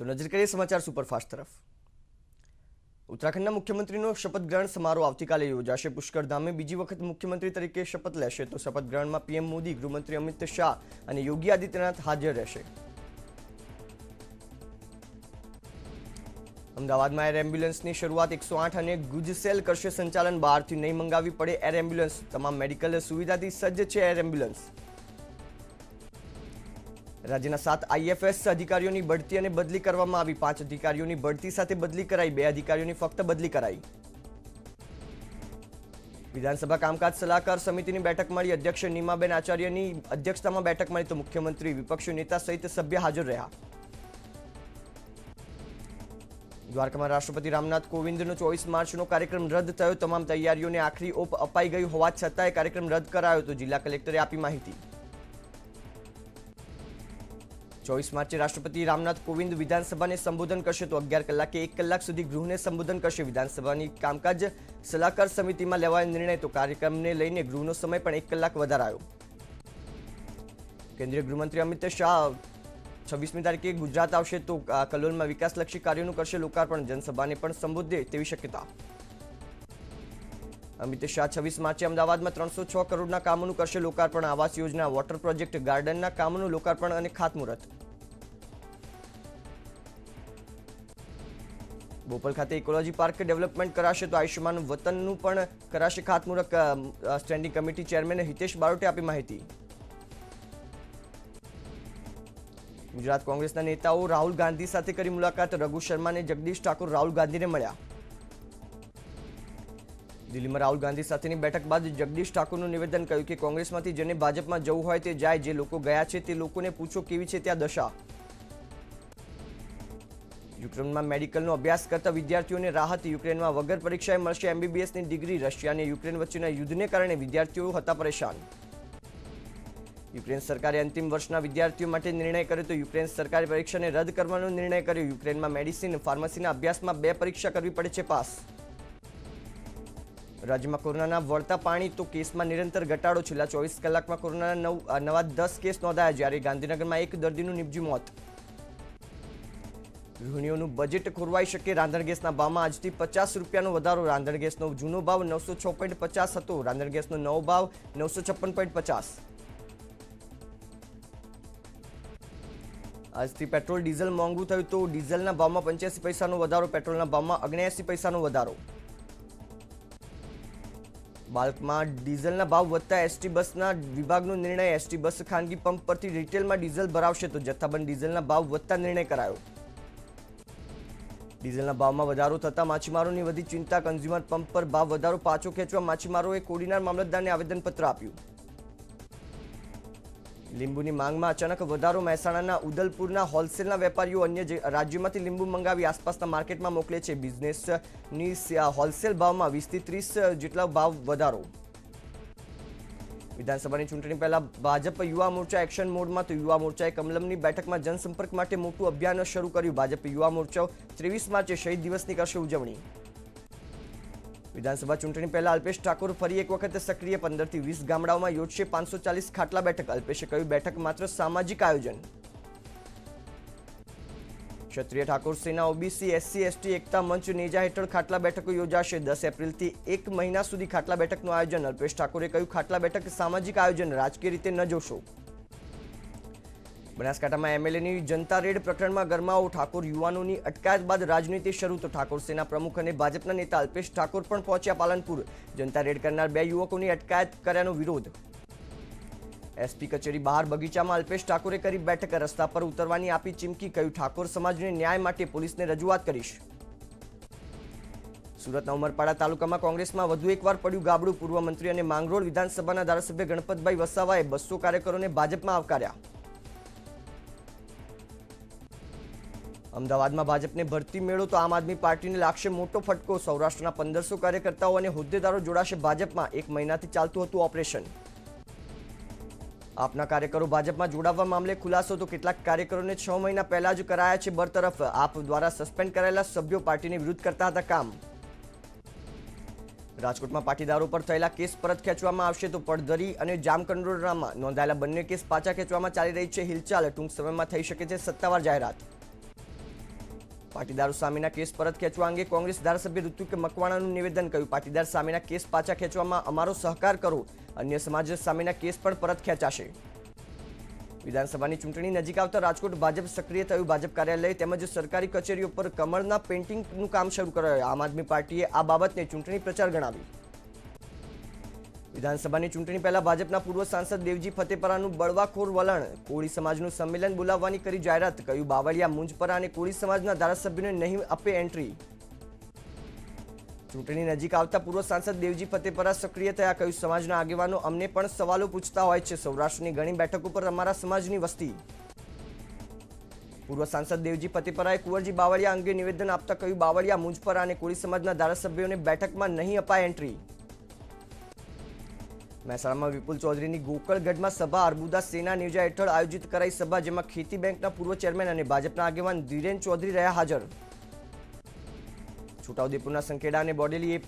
તો નજર કરીએ સમાચાર સુપરફાસ્ટ તરફ. ઉત્તરાખંડના મુખ્યમંત્રીનો શપથ ગ્રહણ સમારોહ આવતીકાલે યોજાશે. પુષ્કર ધામે બીજી વખત મુખ્યમંત્રી તરીકે શપથ લેશે. તો શપથ ગ્રહણમાં પીએમ મોદી, ગૃહમંત્રી અમિત શાહ અને યોગી આદિત્યનાથ હાજર રહેશે. અમદાવાદમાં એર એમ્બ્યુલન્સની શરૂઆત એકસો આઠ અને ગુજસેલ કરશે સંચાલન. બહારથી નહીં મંગાવી પડે એર એમ્બ્યુલન્સ. તમામ મેડિકલ સુવિધાથી સજ્જ છે એર એમ્બ્યુલન્સ. રાજ્યના સાત આઈએફએસ અધિકારીઓની બઢતી અને બદલી કરવામાં આવી. પાંચ અધિકારીઓની બઢતી સાથે બદલી કરાઈ. બે અધિકારીઓની ફક્ત બદલી કરાઈ. વિધાનસભા કામકાજ સલાહકાર સમિતિની બેઠક મળી. અધ્યક્ષ નીમાબેન આચાર્યની અધ્યક્ષતામાં બેઠક મળી તો મુખ્યમંત્રી વિપક્ષી નેતા સહિત સભ્ય હાજર રહ્યા. દ્વારકામાં રાષ્ટ્રપતિ રામનાથ કોવિંદનો ચોવીસ માર્ચનો કાર્યક્રમ રદ થયો. તમામ તૈયારીઓને આખરી ઓપ અપાઈ ગઈ હોવા છતાંય કાર્યક્રમ રદ કરાયો તો જિલ્લા કલેક્ટરે આપી માહિતી. ચોવીસ માર્ચે રાષ્ટ્રપતિ રામનાથ કોવિંદ વિધાનસભાને સંબોધન કરશે તો અગિયાર કલાકે એક કલાક સુધી ગૃહને સંબોધન કરશે. વિધાનસભાની કામકાજ સલાહકાર સમિતિમાં લેવાયો નિર્ણય તો કાર્યક્રમને લઈને ગૃહનો સમય પણ એક કલાક વધારાયો. કેન્દ્રીય ગૃહમંત્રી અમિત શાહ છવ્વીસમી તારીખે ગુજરાત આવશે તો કલોલમાં વિકાસલક્ષી કાર્યોનું કરશે લોકાર્પણ. જનસભાને પણ સંબોધે તેવી શક્યતા. અમિત શાહ છવ્વીસ માર્ચે અમદાવાદમાં ત્રણસો છ કરોડના કામોનું કરશે લોકાર્પણ. આવાસ યોજના, વોટર પ્રોજેક્ટ, ગાર્ડનના કામોનું લોકાર્પણ અને ખાતમુહૂર્ત. બોપલ ખાતે ઇકોલોજી પાર્ક ડેવલપમેન્ટ કરાશે તો આયુષ્યમાન વતનનું પણ કરાશે ખાતમુહૂર્ત. સ્ટેન્ડિંગ કમિટી ચેરમેન હિતેશ બારોટે આપી માહિતી. ગુજરાત કોંગ્રેસના નેતાઓ રાહુલ ગાંધી સાથે કરી મુલાકાત. રઘુ શર્માને જગદીશ ઠાકોર રાહુલ ગાંધીને મળ્યા. દિલ્હીમાં રાહુલ ગાંધી સાથેની બેઠક બાદ જગદીશ ઠાકોરનું નિવેદન કહ્યું કે કોંગ્રેસમાંથી જેને ભાજપમાં જવું હોય તે જાય, જે લોકો ગયા છે તે લોકોને પૂછો કેવી છે ત્યાં દશા. યુક્રેનમાં મેડિકલનો અભ્યાસ કરતા વિદ્યાર્થીઓને રાહત યુક્રેનમાં વગર પરીક્ષાએ મળશે એમબીબીએસની ડિગ્રી. રશિયા અને યુક્રેન વચ્ચેના યુદ્ધને કારણે વિદ્યાર્થીઓ હતા પરેશાન. યુક્રેન સરકારે અંતિમ વર્ષના વિદ્યાર્થીઓ માટે નિર્ણય કર્યો તો યુક્રેન સરકારે પરીક્ષાને રદ કરવાનો નિર્ણય કર્યો. યુક્રેનમાં મેડિસિન, ફાર્મસીના અભ્યાસમાં બે પરીક્ષા કરવી પડે છે પાસ. રાજ્યમાં કોરોનાના વળતા પાણી તો કેસમાં નિરંતર ઘટાડો. છેલ્લા ચોવીસ કલાકમાં કોરોનાના નવ નવા દસ કેસ નોંધાયા જ્યારે ગાંધીનગરમાં એક દર્દીનું નિપજ્યું મોત. ગૃહિણીઓનું બજેટ ખોરવાઈ શકે રાંધણ ગેસના ભાવમાં આજથી પચાસ રૂપિયાનો વધારો. રાંધણ ગેસનો જૂનો ભાવ નવસો છ પોઈન્ટ પચાસ હતો. રાંધણ ગેસનો નવો ભાવ નવસો છપ્પન પોઈન્ટ પચાસ. આજથી પેટ્રોલ ડીઝલ મોંઘું થયું તો ડીઝલના ભાવમાં પંચ્યાસી પૈસાનો વધારો, પેટ્રોલના ભાવમાં અગ્યાસી પૈસાનો વધારો. બાલ્કમાં ડીઝલના ભાવ વધતા એસટી બસના વિભાગનો નિર્ણય, એસટી બસ ખાનગી પંપ પરથી રિટેલમાં ડીઝલ ભરાવશે તો જથ્થાબંધ ડીઝલના ભાવ વધતા નિર્ણય કરાયો. ડીઝલના ભાવમાં વધારો થતા માછીમારોની વધી ચિંતા. કન્ઝ્યુમર પંપ પર ભાવ વધારો પાછો ખેંચવા માછીમારોએ કોડીનાર મામલતદારને આવેદનપત્ર આપ્યું. લીંબુની માંગમાં અચાનક વધારો મહેસાણાના ઉદલપુરના હોલસેલના વેપારીઓ અન્ય રાજ્યોમાંથી લીંબુ મંગાવી આસપાસના માર્કેટમાં મોકલે છે બિઝનેસની હોલસેલ ભાવમાં વીસથી ત્રીસ જેટલા ભાવ વધારો. વિધાનસભાની ચૂંટણી પહેલા ભાજપ યુવા મોરચા એક્શન મોડમાં તો યુવા મોરચાએ કમલમની બેઠકમાં જનસંપર્ક માટે મોટું અભિયાન શરૂ કર્યું. ભાજપ યુવા મોરચો ત્રેવીસ માર્ચે શહીદ દિવસની કરશે ઉજવણી. વિધાનસભા ચૂંટણી પહેલા અલ્પેશ ઠાકોર ફરી એક વખત સક્રિય પંદરથી વીસ ગામડાઓમાં યોજશે પાંચસો ચાલીસ ખાટલા બેઠક. અલ્પેશે કહ્યું, બેઠક માત્ર સામાજિક આયોજન. ક્ષત્રિય ઠાકોર સેના, ઓબીસી, એસસી, એસટી, એકતા મંચ, નેજા હેઠળ ખાટલા બેઠકો યોજાશે. દસ એપ્રિલથી એક મહિના સુધી ખાટલા બેઠકનું આયોજન. અલ્પેશ ઠાકોરે કહ્યું, ખાટલા બેઠક સામાજિક આયોજન, રાજકીય રીતે ન જોશો. બનાસકાંઠામાં એમએલએની જનતા રેડ પ્રકરણમાં ગરમાવો, ઠાકોર યુવાનોની અટકાયત બાદ રાજનીતિ શરૂ તો ઠાકોર સેના પ્રમુખ અને ભાજપના નેતા અલ્પેશ ઠાકોર પણ પહોંચ્યા પાલનપુર. જનતા રેડ કરનાર બે યુવકોની અટકાયત કર્યાનો વિરોધ. એસપી કચેરી બહાર બગીચામાં અલ્પેશ ઠાકોરે કરી બેઠક, રસ્તા પર ઉતરવાની આપી ચીમકી કહ્યું, ઠાકોર સમાજને ન્યાય માટે પોલીસને રજૂઆત કરીશ. સુરતના ઉમરપાડા તાલુકામાં કોંગ્રેસમાં વધુ એકવાર પડ્યું ગાબડું. પૂર્વ મંત્રી અને માંગરોળ વિધાનસભાના ધારાસભ્ય ગણપતભાઈ વસાવાએ બસો કાર્યકરોને ભાજપમાં આવકાર્યા. અમદાવાદમાં ભાજપને ભરતી મેળો તો આમ આદમી પાર્ટીને લાગશે મોટો ફટકો. સૌરાષ્ટ્રના પંદરસો કાર્યકર્તાઓ અને હોદ્દેદારો જોડાશે ભાજપમાં. એક મહિનાથી ચાલતું હતું ઓપરેશન. આપના કાર્યકરો ભાજપમાં જોડાવા મામલે ખુલાસો તો કેટલાક કાર્યકરોને છ મહિના પહેલા જ કરાયા છે બરતરફ. આપ દ્વારા સસ્પેન્ડ કરાયેલા સભ્યો પાર્ટીની વિરુદ્ધ કરતા હતા કામ. રાજકોટમાં પાટીદારો પર થયેલા કેસ પરત ખેંચવામાં આવશે તો પડધરી અને જામકંડોરામાં નોંધાયેલા બંને કેસ પાછા ખેંચવામાં ચાલી રહી છે. હિલચાલ ટૂંક સમયમાં થઈ શકે છે સત્તાવાર જાહેરાત. પાટીદારો સામેના કેસ પરત ખેંચવા અંગે કોંગ્રેસ ધારાસભ્ય ઋતુક મકવાણાનું નિવેદન કહ્યું પાટીદાર સામેના કેસ પાછા ખેંચવામાં અમારો સહકાર કરો. અન્ય સમાજ સામેના કેસ પણ પરત ખેંચાશે. વિધાનસભાની ચૂંટણી નજીક આવતા રાજકોટ ભાજપ સક્રિય થયું. ભાજપ કાર્યાલય તેમજ સરકારી કચેરીઓ પર કમળના પેઇન્ટિંગનું કામ શરૂ કરાયું. આમ આદમી પાર્ટીએ આ બાબતને ચૂંટણી પ્રચાર ગણાવી વિધાનસભાની ચૂંટણી પહેલા ભાજપના પૂર્વ સાંસદ દેવજી ફતેપરાનું બળવાખોર વલણ, કોળી સમાજનું સંમેલન બોલાવવાની કરી જાહેરાત, કહ્યું બાવળિયા, મુંજપરા અને કોળી સમાજના ધારાસભ્યોને નહીં આપે એન્ટ્રી. ચૂંટણી નજીક આવતા પૂર્વ સાંસદ દેવજી ફતેપરા સક્રિય થયા, કહ્યું સમાજના આગેવાનો અમને પણ સવાલો પૂછતા હોય છે. સૌરાષ્ટ્રની ઘણી બેઠકો પર અમારા સમાજની વસ્તી. પૂર્વ સાંસદ દેવજી ફતેપરાએ કુંવરજી બાવળિયા અંગે નિવેદન આપતા કહ્યું બાવળિયા, મુંજપરા અને કોળી સમાજના ધારાસભ્યોને બેઠકમાં નહીં અપાય એન્ટ્રી. મહેસાણામાં વિપુલ ચૌધરીની ગોકળગઢમાં સભા અર્બુદા સેના નેજા હેઠળ આયોજિત કરાઈ સભા, જેમાં ખેતી બેંકના પૂર્વ ચેરમેન અને ભાજપના આગેવાન ધીરેન ચૌધરી રહ્યા હાજર. છોટાઉદેપુરના સંખેડા અને બોડેલી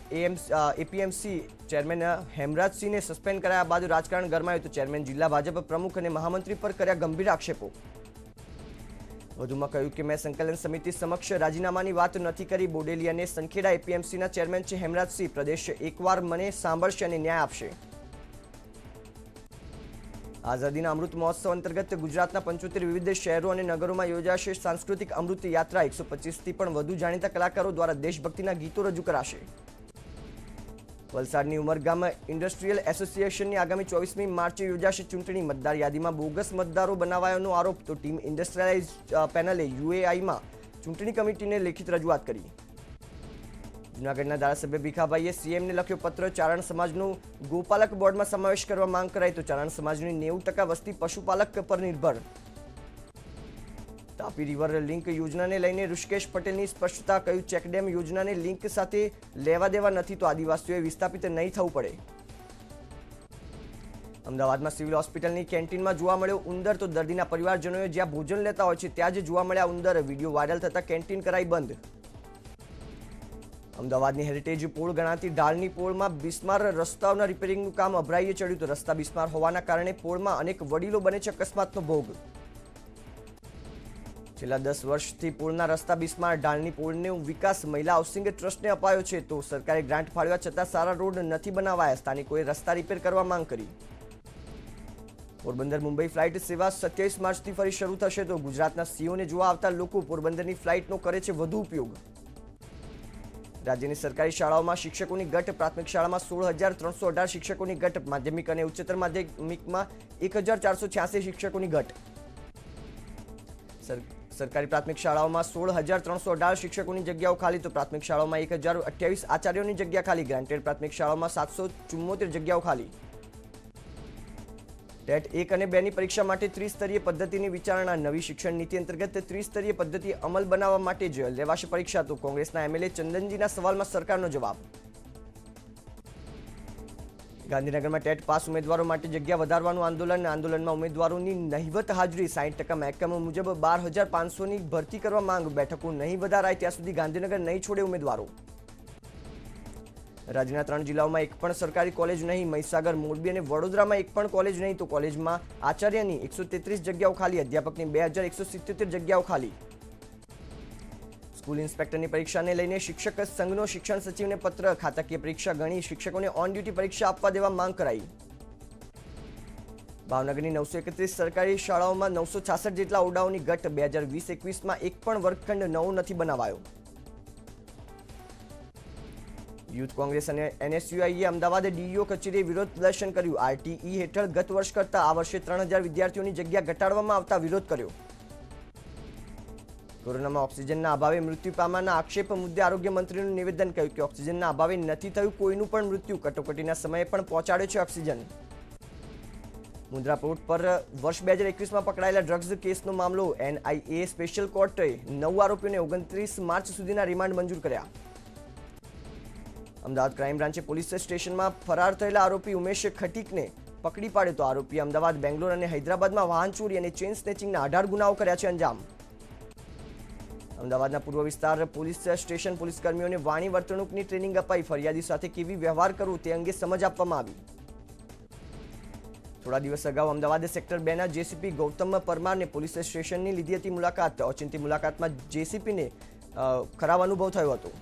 એપીએમસી ચેરમેન હેમરાજસિંહને સસ્પેન્ડ કરાયા બાદ રાજકારણ ગરમાયું તો ચેરમેન જિલ્લા ભાજપ પ્રમુખ અને મહામંત્રી પર કર્યા ગંભીર આક્ષેપો. વધુમાં કહ્યું કે મેં સંકલન સમિતિ સમક્ષ રાજીનામાની વાત નથી કરી. બોડેલી અને સંખેડા એપીએમસીના ચેરમેન છે હેમરાજસિંહ. પ્રદેશ એકવાર મને સાંભળશે અને ન્યાય આપશે. આઝાદીના અમૃત મહોત્સવ અંતર્ગત ગુજરાતના પંચોતેર વિવિધ શહેરો અને નગરોમાં યોજાશે સાંસ્કૃતિક અમૃત યાત્રા. એકસો પચીસથી પણ વધુ જાણીતા કલાકારો દ્વારા દેશભક્તિના ગીતો રજૂ કરાશે. વલસાડની ઉમરગામ ઇન્ડસ્ટ્રીયલ એસોસિએશનની આગામી ચોવીસમી માર્ચે યોજાશે ચૂંટણી. મતદાર યાદીમાં બોગસ મતદારો બનાવાયોનો આરોપ, તો ટીમ ઇન્ડસ્ટ્રીયલાઇઝ પેનલે યુએઆઈમાં ચૂંટણી કમિટીને લેખિત રજૂઆત કરી. જૂનાગઢના ધારાસભ્ય ભીખાભાઈએ સીએમને લખ્યો પત્ર, ચારણ સમાજનું ગોપાલક બોર્ડમાં સમાવેશ કરવા માંગ કરાઈ તો ચારણ સમાજની નેવું ટકા વસ્તી પશુપાલક પર નિર્ભર. તાપી રિવર લિંક યોજનાને લઈને ઋષિકેશ પટેલની સ્પષ્ટતા કહ્યું, ચેકડેમ યોજનાને લિંક સાથે લેવા દેવા નથી તો આદિવાસીઓએ વિસ્થાપિત નહીં થવું પડે. અમદાવાદમાં સિવિલ હોસ્પિટલની કેન્ટીનમાં જોવા મળ્યો ઉંદર તો દર્દીના પરિવારજનોએ જ્યાં ભોજન લેતા હોય છે, ત્યાં જ જોવા મળ્યા ઉંદર. વીડિયો વાયરલ થતા કેન્ટીન કરાઈ બંધ. અમદાવાદની હેરિટેજ પોળ ગણાતી ડાલની પોળમાં બિસ્માર રસ્તાઓના રિપેરિંગનું કામ અભરાઈએ ચડ્યું તો રસ્તા બિસ્માર હોવાના કારણે પોળમાં અનેક વડીલો બને છે અકસ્માતનો ભોગ. છેલ્લા દસ વર્ષથી પોળના રસ્તા બિસ્માર ડાળની પોળનો વિકાસ મહિલા હાઉસિંગ ટ્રસ્ટને અપાયો છે તો સરકારે ગ્રાન્ટ ફાળવ્યા છતાં સારા રોડ નથી બનાવાયા. સ્થાનિકોએ રસ્તા રિપેર કરવા માંગ કરી. પોરબંદર મુંબઈ ફ્લાઇટ સેવા સત્યાવીસ માર્ચથી ફરી શરૂ થશે તો ગુજરાતના સીઓને જોવા આવતા લોકો પોરબંદરની ફ્લાઇટનો કરે છે વધુ ઉપયોગ. રાજ્યની સરકારી શાળાઓમાં શિક્ષકોની ગટ પ્રાથમિક શાળામાં સોળ હજાર ત્રણસો અઢાર શિક્ષકોની ગટ માધ્યમિક અને ઉચ્ચતર માધ્યમિકમાં એક હજાર ચારસો છ્યાસી શિક્ષકોની ઘટ. સર- સરકારી પ્રાથમિક શાળાઓમાં સોળ હજાર ત્રણસો અઢાર શિક્ષકોની જગ્યાઓ ખાલી, તો પ્રાથમિક શાળાઓમાં એક હજાર અઠ્યાવીસ આચાર્યોની જગ્યા ખાલી. ગ્રાન્ટેડ પ્રાથમિક શાળાઓમાં સાતસો ચુમ્મોતેર જગ્યાઓ ખાલી. ટેટ એક અને બેની પરીક્ષા માટે ત્રિસ્તરીય પદ્ધતિની વિચારણા, નવી શિક્ષણ નીતિ અંતર્ગત ત્રિસ્તરીય પદ્ધતિ અમલ બનાવવા માટે જ લેવાશે પરીક્ષા. તો કોંગ્રેસના એમએલએ ચંદનજીના સવાલમાં સરકારનો જવાબ. ગાંધીનગરમાં ટેટ પાસ ઉમેદવારો માટે જગ્યા વધારવાનું આંદોલન, આંદોલનમાં ઉમેદવારોની નહિવત હાજરી સાઠ ટકા મહેકમો મુજબ બાર હજાર પાંચસોની ભરતી કરવા માંગ, બેઠકો નહીં વધારાય ત્યાં સુધી ગાંધીનગર નહીં છોડે ઉમેદવારો. રાજ્યના ત્રણ જિલ્લાઓમાં એક પણ સરકારી કોલેજ નહીં, મહીસાગર, મોરબી અને વડોદરામાં એક પણ કોલેજ નહીં. તો કોલેજમાં આચાર્યની એકસો તેત્રીસ જગ્યાઓ ખાલી, અધ્યાપકની બે હજાર એકસો સિત્યોતેર જગ્યાઓ ખાલી. સ્કૂલ ઇન્સ્પેક્ટરની પરીક્ષાને લઈને શિક્ષક સંઘનો શિક્ષણ સચિવને પત્ર, ખાતાકીય પરીક્ષા ગણી શિક્ષકોને ઓન ડ્યુટી પરીક્ષા આપવા દેવા માંગ કરાઈ. ભાવનગરની નવસો એકત્રીસ સરકારી શાળાઓમાં નવસો છાસઠ જેટલા ઓરડાઓની ઘટ બે હજાર વીસ એકવીસમાં એક પણ વર્ગખંડ નવો નથી બનાવાયો. યુથ કોંગ્રેસ અને એનએસયુઆઈએ અમદાવાદ ડીઈઓ કચેરીએ વિરોધ પ્રદર્શન કર્યું. આરટીઈ હેઠળ ગત વર્ષ કરતા આ વર્ષે ત્રણ વિદ્યાર્થીઓની જગ્યા ઘટાડવામાં આવતા વિરોધ કર્યો. કોરોનામાં ઓક્સિજનના અભાવે મૃત્યુ પામવાના આક્ષેપ મુદ્દે આરોગ્ય મંત્રીનું નિવેદન કહ્યું કે ઓક્સિજનના અભાવે નથી થયું કોઈનું પણ મૃત્યુ. કટોકટીના સમયે પણ પહોંચાડ્યો છે ઓક્સિજન. મુન્દ્રા પોર્ટ પર વર્ષ બે હજાર એકવીસમાં પકડાયેલા ડ્રગ્સ કેસનો મામલો. એનઆઈએ સ્પેશિયલ કોર્ટે નવ આરોપીઓને ઓગણત્રીસ માર્ચ સુધીના રિમાન્ડ મંજૂર કર્યા. અમદાવાદ ક્રાઇમ બ્રાન્ચે પોલીસ સ્ટેશનમાં ફરાર થયેલા આરોપી ઉમેશ ખટીકને પકડી પાડ્યો તો આરોપી અમદાવાદ, બેંગ્લોર અને હૈદરાબાદમાં વાહન ચોરી અને ચેઇન સ્નેચિંગના અઢાર ગુનાઓ કર્યા છે અંજામ. અમદાવાદના પૂર્વ વિસ્તાર પોલીસ સ્ટેશન પોલીસ કર્મીઓને વાણી વર્તણૂકની ટ્રેનિંગ અપાઈ. ફરિયાદી સાથે કેવી વ્યવહાર કરવો તે અંગે સમજ આપવામાં આવી. થોડા દિવસ અગાઉ અમદાવાદ સેક્ટર બેના જેસીપી ગૌતમ પરમારને પોલીસ સ્ટેશનની લીધી હતી મુલાકાત. ઓચિંતી મુલાકાતમાં જેસીપીને ખરાબ અનુભવ થયો હતો.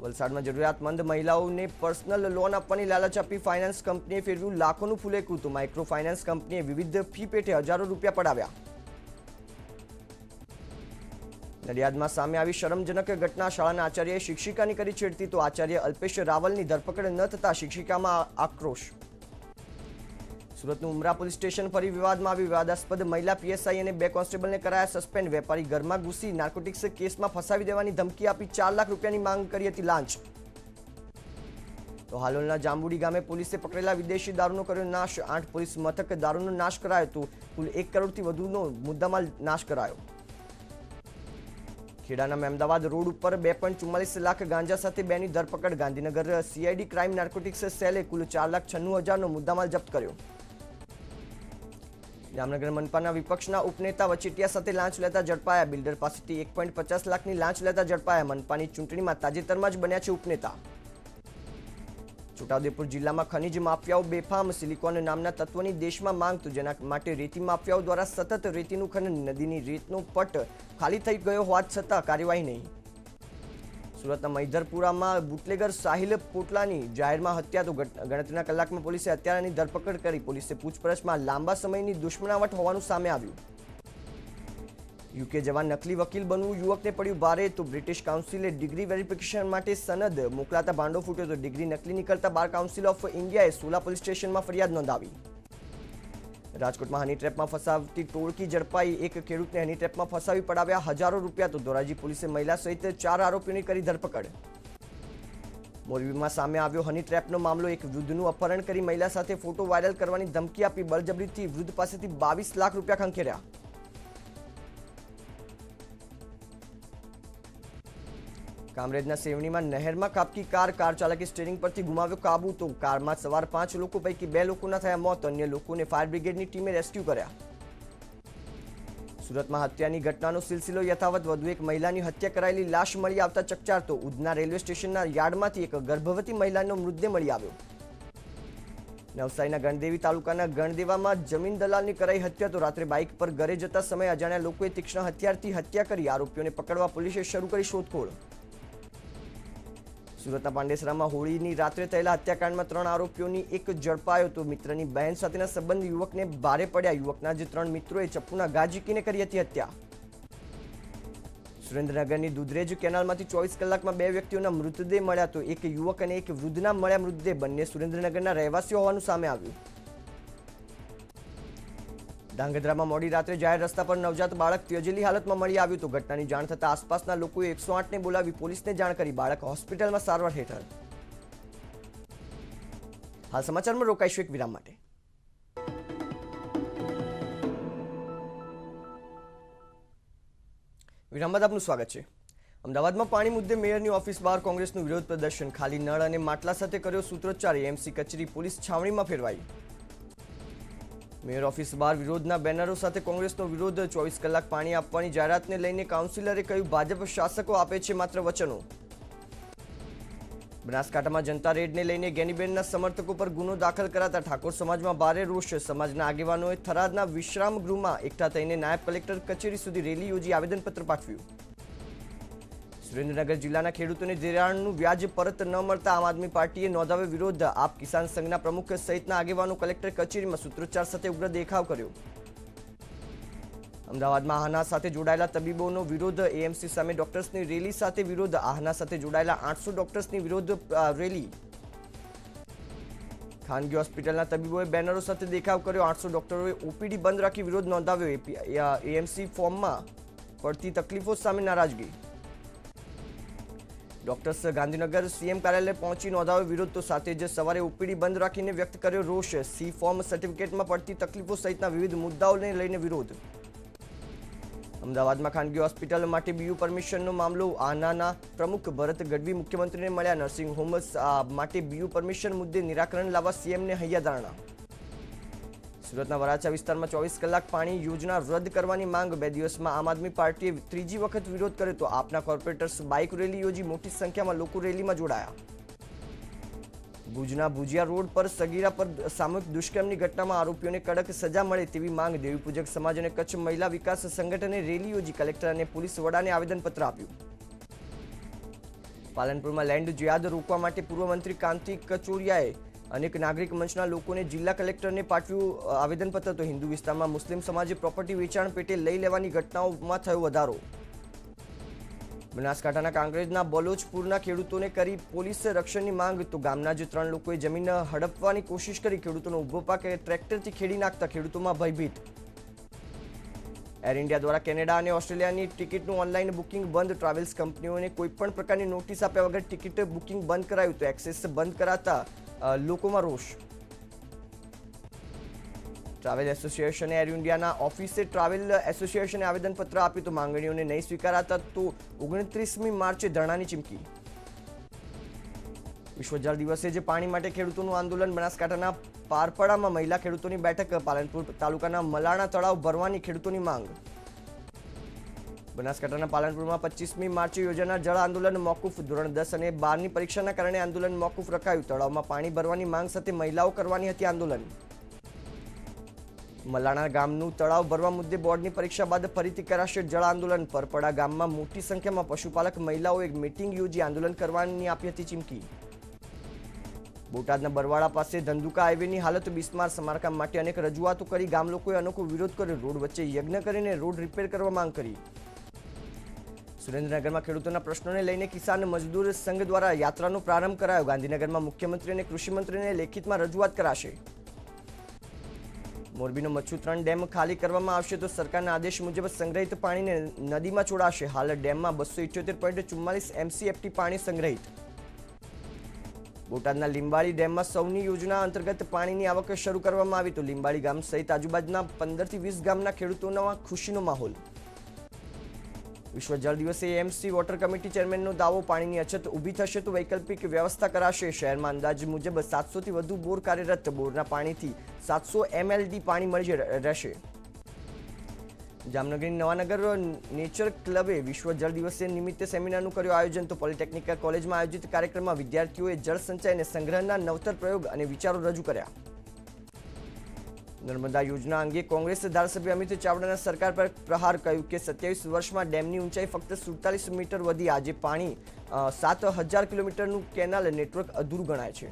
વલસાડમાં જરૂરિયાતમંદ મહિલાઓને પર્સનલ લોન આપવાની લાલચ આપી ફાઇનાન્સ કંપનીએ ફેરવ્યું. લાખોનું ફૂલેકું તો માઇક્રો ફાઇનાન્સ કંપનીએ વિવિધ ફી પેટે હજારો રૂપિયા પડાવ્યા. નડિયાદમાં સામે આવી શરમજનક ઘટના. શાળાના આચાર્યએ શિક્ષિકાની કરી છેડતી તો આચાર્ય અલ્પેશ રાવલની ધરપકડ ન થતા શિક્ષિકામાં આક્રોશ સુરતનું ઉમરા પોલીસ સ્ટેશન ફરી વિવાદમાં આવી. વિવાદાસ્પદ મહિલા પીએસઆઈ અને બે કોન્સ્ટેબલને કરાયા સસ્પેન્ડ. વેપારી ઘરમાં ઘૂસી નાર્કોટિક્સ કેસમાં ફસાવી દેવાની ધમકી આપી ચાર લાખ રૂપિયાની માંગ કરી હતી લાંચ. તો હાલોલના જાંબુડી ગામે પોલીસે પકડેલા વિદેશી દારૂનો કર્યો નાશ. આઠ પોલીસ મથક દારૂનો નાશ કરાયો તો કુલ એક કરોડથી વધુનો મુદ્દામાલ નાશ કરાયો. ખેડાના મહેમદાવાદ રોડ ઉપર બે પોઈન્ટ ચુમ્માલીસ લાખ ગાંજા સાથે બેની ધરપકડ. ગાંધીનગર સીઆઈડી ક્રાઇમ નાર્કોટિક્સ સેલે કુલ ચાર લાખ છન્નું હજારનો મુદ્દામાલ જપ્ત કર્યો. જામનગર મનપાના વિપક્ષના ઉપનેતા વચેટિયા સાથે લાંચ લેતા ઝડપાયા. બિલ્ડર પાસેથી એક પોઈન્ટ પચાસ લાખની લાંચ લેતા ઝડપાયા. મનપાની ચૂંટણીમાં તાજેતરમાં જ બન્યા છે ઉપનેતા. છોટાઉદેપુર જિલ્લામાં ખનીજ માફિયાઓ બેફામ, સિલિકોન નામના તત્વની દેશમાં માંગ તો જેના માટે રેતી માફિયાઓ દ્વારા સતત રેતીનું ખનન, નદીની રેતનો પટ ખાલી થઈ ગયો હોવા છતાં કાર્યવાહી નહીં. સુરતના મૈધરપુરામાં બુટલેગર સાહિલ પોટલાની જાહેરમાં હત્યા, તો ગણતરીના કલાકમાં પોલીસે હત્યારાની ધરપકડ કરી. પોલીસે પૂછપરછમાં લાંબા સમયની દુશ્મનાવટ હોવાનું સામે આવ્યું. યુકે જવા નકલી વકીલ બનવું યુવકને પડ્યું ભારે, તો બ્રિટિશ કાઉન્સિલે ડિગ્રી વેરિફિકેશન માટે સનદ મોકલાતા ભાંડો ફૂટ્યો, તો ડિગ્રી નકલી નીકળતા બાર કાઉન્સિલ ઓફ ઇન્ડિયાએ સોલા પોલીસ સ્ટેશનમાં ફરિયાદ નોંધાવી. રાજકોટમાં હની ટ્રેપમાં ફસાવતી ટોળકી ઝડપાઈ એક ખેડૂતને હની ટ્રેપમાં ફસાવી પડાવ્યા હજારો રૂપિયા તો ધોરાજી પોલીસે મહિલા સહિત ચાર આરોપીઓની કરી ધરપકડ. મોરબીમાં સામે આવ્યો હની ટ્રેપનો મામલો. એક વૃદ્ધનું અપહરણ કરી મહિલા સાથે ફોટો વાયરલ કરવાની ધમકી આપી બળજબરીથી વૃદ્ધ પાસેથી બાવીસ લાખ રૂપિયા ખંખેર્યા. કામરેજના સેવણીમાં નહેરમાં કાપકી કાર કાર ચાલકે સ્ટેરિંગ પરથી ગુમાવ્યો કાબુ તો કારમાં સવાર પાંચ લોકો પૈકી બે લોકોના થયા મોત. અન્ય લોકોને ફાયર બ્રિગેડની ટીમે રેસ્ક્યુ કર્યા. સુરતમાં હત્યાની ઘટનાનો સિલસિલો યથાવત વધુ એક મહિલાની હત્યા કરાયેલી લાશ મળી આવતા ચકચાર તો ઉધના રેલવે સ્ટેશનના યાર્ડમાંથી એક ગર્ભવતી મહિલાનો મૃતદેહ મળી આવ્યો. નવસારીના ગણદેવી તાલુકાના ગણદેવામાં જમીન દલાલની કરાઈ હત્યા તો રાત્રે બાઇક પર ઘરે જતા સમયે અજાણ્યા લોકોએ તીક્ષ્ણ હથિયારથી હત્યા કરી આરોપીઓને પકડવા પોલીસે શરૂ કરી શોધખોળ. સુરતના પાંડેસરામાં હોળીની રાત્રે થયેલા હત્યાકાંડમાં ત્રણ આરોપીઓની એક ઝડપાયો તો મિત્રની બહેન સાથેના સંબંધ યુવકને ભારે પડ્યા. યુવકના જે ત્રણ મિત્રોએ ચપ્પુના ઘા ઝીકીને કરી હતી હત્યા. સુરેન્દ્રનગરની દુધરેજ કેનાલમાંથી ચોવીસ કલાકમાં બે વ્યક્તિઓના મૃતદેહ મળ્યા તો એક યુવક અને એક વૃદ્ધના મળ્યા મૃતદેહ. બંને સુરેન્દ્રનગરના રહેવાસીઓ હોવાનું સામે આવ્યું. ધાંગધ્રામાં મોડી રાત્રે જાહેર રસ્તા પર નવજાત બાળક ત્યજેલી હાલતમાં મળી આવ્યું હતું. ઘટનાની જાણ થતાં આસપાસના લોકોએ એકસો આઠને બોલાવી પોલીસને જાણ કરી બાળક હોસ્પિટલમાં સારવાર હેઠળ. હાલ સમાચારમાં રોકાઈશું એક વિરામ માટે. વિરામ બાદ આપનું સ્વાગત છે. અમદાવાદમાં પાણી મુદ્દે મેયરની ઓફિસ બહાર કોંગ્રેસનું વિરોધ પ્રદર્શન. ખાલી નળ અને માટલા સાથે કર્યો સૂત્રોચ્ચાર. એમસી કચેરી પોલીસ છાવણીમાં ફેરવાઈ. મેયર ઓફિસ બહાર વિરોધના બેનરો સાથે કોંગ્રેસનો વિરોધ, ચોવીસ કલાક પાણી આપવાની જાહેરાતને લઈને કાઉન્સિલરે કહ્યું, ભાજપ શાસકો આપે છે માત્ર વચનો. બનાસકાંઠામાં જનતા રેડને લઈને ગેનીબેનના સમર્થકો પર ગુનો દાખલ કરાતા ઠાકોર સમાજમાં ભારે રોષ. સમાજના આગેવાનોએ થરાદના વિશ્રામ ગૃહમાં એકઠા થઈને નાયબ કલેક્ટર કચેરી સુધી રેલી યોજી આવેદનપત્ર પાઠવ્યું. સુરેન્દ્રનગર જિલ્લાના ખેડૂતોને ધિરાણનું વ્યાજ પરત ન મળતા આમ આદમી પાર્ટીએ નોંધાવ્યો વિરોધ. આપ કિસાન સંઘના પ્રમુખ સહિતના આગેવાનો, કલેક્ટર કચેરીમાં સૂત્રોચ્ચાર સાથે ઉગ્ર દેખાવ કર્યો. અમદાવાદમાં આહના સાથે જોડાયેલા તબીબોનો વિરોધ. એએમસી સામે ડોક્ટર્સની રેલી સાથે વિરોધ. આહના સાથે જોડાયેલા આઠસો ડોક્ટર્સની વિરોધ રેલી. ખાનગી હોસ્પિટલના તબીબોએ બેનરો સાથે દેખાવ કર્યો. આઠસો ડોક્ટરોએ ઓપીડી બંધ રાખી વિરોધ નોંધાવ્યો. એએમસી ફોર્મમાં પડતી તકલીફો સામે નારાજગી. ડોક્ટર્સ ગાંધીનગર સીએમ કાર્યાલય પહોંચી નોંધાવ્યો વિરોધ તો સાથે જ સવારે ઓપીડી બંધ રાખીને વ્યક્ત કર્યો રોષ. સી ફોર્મ સર્ટિફિકેટમાં પડતી તકલીફો સહિતના વિવિધ મુદ્દાઓને લઈને વિરોધ. અમદાવાદમાં ખાનગી હોસ્પિટલ માટે બીયુ પરમિશનનો મામલો. આનાના પ્રમુખ ભરત ગઢવી મુખ્યમંત્રીને મળ્યા. નર્સિંગ હોમ માટે બીયુ પરમિશન મુદ્દે નિરાકરણ લાવવા સીએમને હૈયાધારણા. સુરતના વરાછા વિસ્તારમાં ચોવીસ કલાક પાણી યોજના રદ કરવાની માંગ. બે દિવસમાં આમ આદમી પાર્ટીએ ત્રીજી વખત વિરોધ કર્યો તો આપના કોર્પોરેટર્સ બાઇક રેલી યોજી મોટી સંખ્યામાં લોકો રેલીમાં જોડાયા. ભુજના ભુજિયા રોડ પર સગીરા પર સામૂહિક દુષ્કર્મની ઘટનામાં આરોપીઓને કડક સજા મળે તેવી માંગ. દેવી પૂજક સમાજ અને કચ્છ મહિલા વિકાસ સંગઠને રેલી યોજી કલેક્ટર અને પોલીસ વડાને આવેદનપત્ર આપ્યું. પાલનપુરમાં લેન્ડ જ્યાદ રોકવા માટે પૂર્વ મંત્રી કાંતિ કચોરિયાએ અનેક નાગરિક મંચના લોકોને જિલ્લા કલેક્ટરને પાઠવ્યું આવેદનપત્ર. તો હિન્દુ વિસ્તારમાં મુસ્લિમ સમાજે પ્રોપર્ટી વેચાણ પેટે લઈ લેવાની ઘટનાઓમાં થયો વધારો. બનાસકાંઠાના કાંકરેજના બલોચપુરના ખેડૂતોને કરી પોલીસ રક્ષણની માંગ. તો ગામના જ ત્રણ લોકોએ જમીન હડપવાની કોશિશ કરી. ખેડૂતોનો ઊભો પાક ટ્રેક્ટરથી ખેડી નાખતા ખેડૂતોમાં ભયભીત. એર ઇન્ડિયા દ્વારા કેનેડા અને ઓસ્ટ્રેલિયાની ટિકિટનું ઓનલાઈન બુકિંગ બંધ. ટ્રાવેલ્સ કંપનીઓને કોઈપણ પ્રકારની નોટિસ આપ્યા વગર ટિકિટ બુકિંગ બંધ કરાયું. તો એક્સેસ બંધ કરાતા લોકોમાં રોષ. ટ્રાવેલ એસોસિએશને એર ઇન્ડિયાના ઓફિસે ટ્રાવેલ એસોસિએશને આવેદનપત્ર આપ્યું તો માંગણીઓને નહીં સ્વીકારાતા તો ઓગણત્રીસમી માર્ચે ધરણાની ચીમકી. વિશ્વ જળ દિવસે જે પાણી માટે ખેડૂતોનું આંદોલન બનાસકાંઠાના પારપડામાં મહિલા ખેડૂતોની બેઠક, પાલનપુર તાલુકાના મલાણા તળાવ ભરવાની ખેડૂતોની માંગ. બનાસકાંઠાના પાલનપુરમાં પચીસમી માર્ચે યોજાનાર જળ આંદોલન મોકૂફ. ધોરણ દસ અને બારની પરીક્ષાના કારણે આંદોલન મોકૂફ રખાયું. તળાવમાં પાણી ભરવાની માંગ સાથે મહિલાઓ કરવાની હતી આંદોલન. મલાણા ગામનું તળાવ ભરવા મુદ્દે બોર્ડની પરીક્ષા બાદ ફરીથી કરાશે જળ આંદોલન. પરપડા ગામમાં મોટી સંખ્યામાં પશુપાલક મહિલાઓએ મિટિંગ યોજી આંદોલન કરવાની આપી હતી ચીમકી. બોટાદના બરવાડા પાસે ધંધુકા હાઈવેની હાલત બિસ્માર. સમારકામ માટે અનેક રજૂઆતો કરી ગામ લોકોએ અનોખો વિરોધ કર્યો. રોડ વચ્ચે યજ્ઞ કરીને રોડ રિપેર કરવા માંગ કરી. સુરેન્દ્રનગરમાં ખેડૂતોના પ્રશ્નોને લઈને કિસાન મજદૂર સંઘ દ્વારા યાત્રાનો પ્રારંભ કરાયો. ગાંધીનગરમાં મુખ્યમંત્રી અને કૃષિમંત્રીને લેખિતમાં રજૂઆત કરાશે. મોરબીનો મચ્છુ ડેમ ખાલી કરવામાં આવશે તો સરકારના આદેશ મુજબ સંગ્રહિત પાણીને નદીમાં છોડાશે. હાલ ડેમમાં બસો ઇઠ્યોતેર પોઈન્ટ ચુમ્માલીસ એમસીએફટી પાણી સંગ્રહિત. બોટાદના લીંબાળી ડેમમાં સૌની યોજના અંતર્ગત પાણીની આવક શરૂ કરવામાં આવી તો લીંબાળી ગામ સહિત આજુબાજુના પંદરથી વીસ ગામના ખેડૂતોના ખુશીનો માહોલ. વિશ્વ જળ દિવસે એમસી વોટર કમિટી ચેરમેનનો દાવો, પાણીની અછત ઊભી થશે તો વૈકલ્પિક વ્યવસ્થા કરાશે. શહેરમાં અંદાજ મુજબ સાતસોથી વધુ બોર કાર્યરત બોરના પાણીથી સાતસો એમએલડી પાણી મળી રહેશે. જામનગરની નવાનગર નેચર ક્લબે વિશ્વ જળ દિવસે નિમિત્તે સેમિનારનું કર્યું આયોજન. તો પોલિટેકનિકલ કોલેજમાં આયોજિત કાર્યક્રમમાં વિદ્યાર્થીઓએ જળ સંચય અને સંગ્રહના નવતર પ્રયોગ અને વિચારો રજૂ કર્યા. નર્મદા યોજના અંગે કોંગ્રેસ ધારાસભ્ય અમિત ચાવડાના સરકાર પર પ્રહાર કહ્યું કે સત્યાવીસ વર્ષમાં ડેમની ઊંચાઈ ફક્ત સુડતાલીસ મીટર વધી આજે પાણી સાત હજાર કિલોમીટરનું કેનાલ નેટવર્ક અધૂરું ગણાય છે.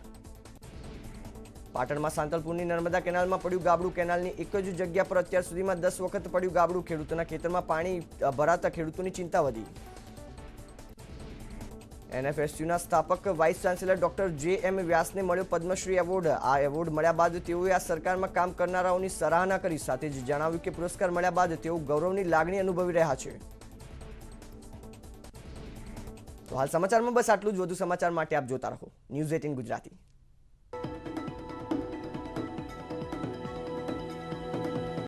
પાટણમાં સાંતલપુરની નર્મદા કેનાલમાં પડ્યું ગાબડું. કેનાલની એક જ જગ્યા પર અત્યાર સુધીમાં દસ વખત પડ્યું ગાબડું. ખેડૂતોના ખેતરમાં પાણી ભરાતા ખેડૂતોની ચિંતા વધી. એનએફએસયુના સ્થાપક વાઇસ ચાન્સેલર ડોક્ટર જે એમ વ્યાસને મળ્યો પદ્મશ્રી એવોર્ડ. આ એવોર્ડ મળ્યા બાદ તેઓએ આ સરકારમાં કામ કરનારાઓની સરાહના કરી. સાથે જ જણાવ્યું કે પુરસ્કાર મળ્યા બાદ તેઓ ગૌરવની લાગણી અનુભવી રહ્યા છે. તો હાલ સમાચારમાં બસ આટલું જ. વધુ સમાચાર માટે આપ જોતા રહો. News eighteen Gujarati.